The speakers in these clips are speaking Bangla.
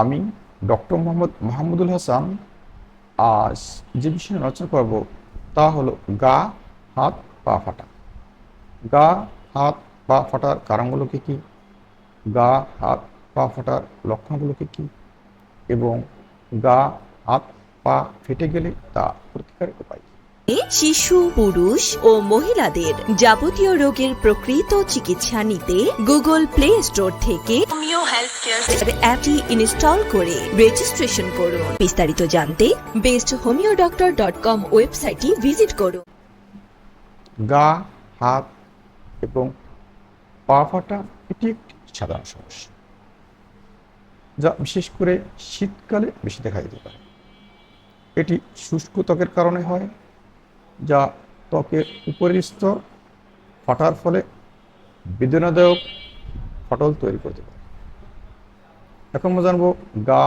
আমি ডক্টর মোহাম্মদ মাহমুদুল হাসান আজ যে বিষয়ে আলোচনা করব তা হলো গা, হাত, পা ফাটা। গা, হাত, পা ফাটার কারণগুলো কী? গা, হাত, পা ফাটার লক্ষণগুলো কী? কী এবং গা, হাত, পা ফেটে গেলে তা প্রতিকারের উপায় কী? শিশু পুরুষ ও মহিলাদের যাবতীয় রোগের প্রকৃত চিকিৎসা নিতে গুগল প্লে স্টোর থেকে হোমিও হেলথ কেয়ার অ্যাপটি ইনস্টল করে রেজিস্ট্রেশন করুন বিস্তারিত জানতে best homeo doctor dot com ওয়েবসাইটটি ভিজিট করুন গা হাত এবং পা ফাটা এটি একটি সাধারণ সমস্যা যা বিশেষ করে শীতকালে বেশি দেখা যেতে পারে এটি শুষ্ক ত্বকের কারণে হয় যা ত্বকের উপরের স্তর ফাটার ফলে বেদনাদায়ক ফাটল তৈরি করতে পারে এখন আমরা জানব গা,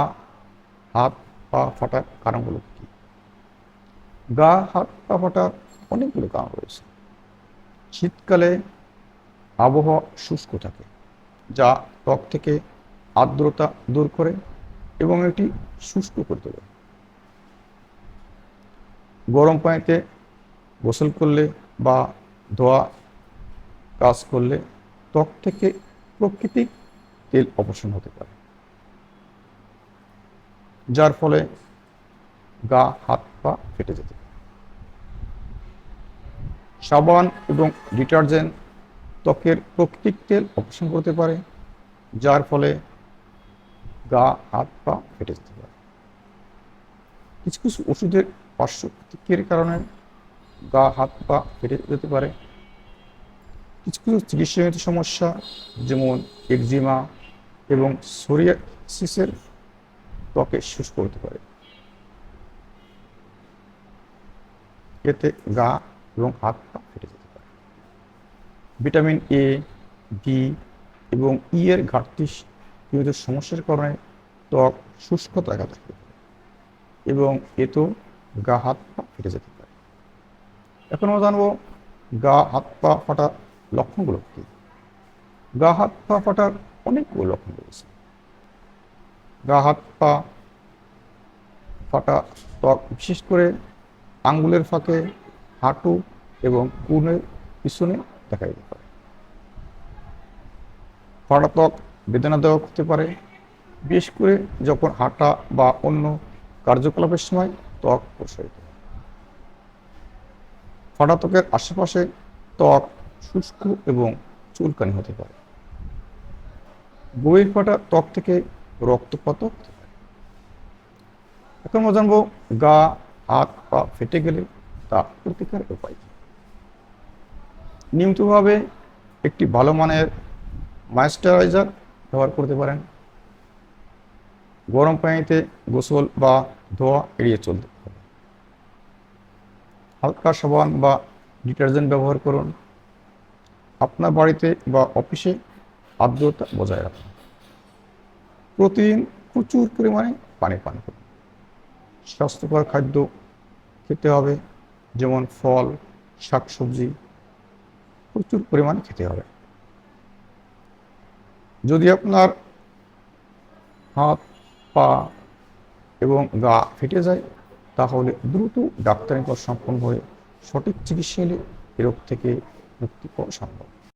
হাত, পা ফাটার কারণগুলো কী? গা, হাত, পা ফাটার অনেকগুলো কারণ রয়েছে। শীতকালে আবহাওয়া শুষ্ক থাকে, যা ত্বক থেকে আর্দ্রতা দূর করে এবং এটি শুষ্ক করে তোলে। গরম পানিতে গোসল করলে বা ধোয়া কাজ করলে ত্বক থেকে প্রকৃতিক তেল অপসারণ হতে পারে। যার ফলে গা, হাত, পা ফেটে যেতে পারে। সাবান এবং ডিটারজেন্ট ত্বকের প্রাকৃতিক তেল অপসারণ করতে পারে, যার ফলে গা, হাত, পা ফেটে যেতে পারে। কিছু কিছু ওষুধের পার্শ্ব প্রতিক্রিয়ার কারণে গা, হাত, পা ফেটে যেতে পারে। কিছু কিছু চিকিৎসাজনিত সমস্যা, যেমন একজিমা এবং সোরিয়াসিসের ত্বকে শুষ্ক হতে পারে। এতে গা এবং হাত, পা ফেটে যেতে পারে। ভিটামিন এ, ডি এবং ই এর ঘাটতি জনিত সমস্যার কারণে ত্বক শুষ্কতা দেখা পারে এবং এতেও গা, হাত, পা ফেটে যেতে পারে। এখন আমরা জানব, গা, হাত, পা ফাটার লক্ষণগুলো কী? গা, হাত, পা ফাটার অনেকগুলো লক্ষণ রয়েছে। গা, হাত, পা ফাটা ত্বক, বিশেষ করে আঙ্গুলের ফাঁকে, হাঁটু এবং কুনের পিছনে দেখা যেতে পারে। ফাটা ত্বক বেদনাদায়ক হতে পারে। বিশেষ করে যখন হাঁটা বা অন্য কার্যকলাপের সময় ত্বক প্রসারিত। ফাটা ত্বকের আশেপাশে ত্বক শুষ্ক এবং চুলকানি হতে পারে। গভীর ফাটা ত্বক থেকে রক্তপাত এখন আমরা জানব গা, হাত, পা ফেটে গেলে তা প্রতিকার উপায় কী? নিয়মিতভাবে একটি ভালো মানের ময়েশ্চারাইজার ব্যবহার করতে পারেন। গরম পানিতে গোসল বা ধোয়া এড়িয়ে চলতে হালকা সাবান বা ডিটারজেন্ট ব্যবহার করুন। আপনার বাড়িতে বা অফিসে আর্দ্রতা বজায় রাখুন। প্রতিদিন প্রচুর পরিমাণে পানি পান করুন। স্বাস্থ্যকর খাদ্য খেতে হবে, যেমন ফল, শাকসবজি, প্রচুর পরিমাণে খেতে হবে। যদি আপনার হাত, পা এবং গা ফেটে যায় তাহলে দ্রুত ডাক্তারের সম্পন্ন হয়ে সঠিক চিকিৎসা নিলে এ রোগ থেকে মুক্তি পাওয়া সম্ভব।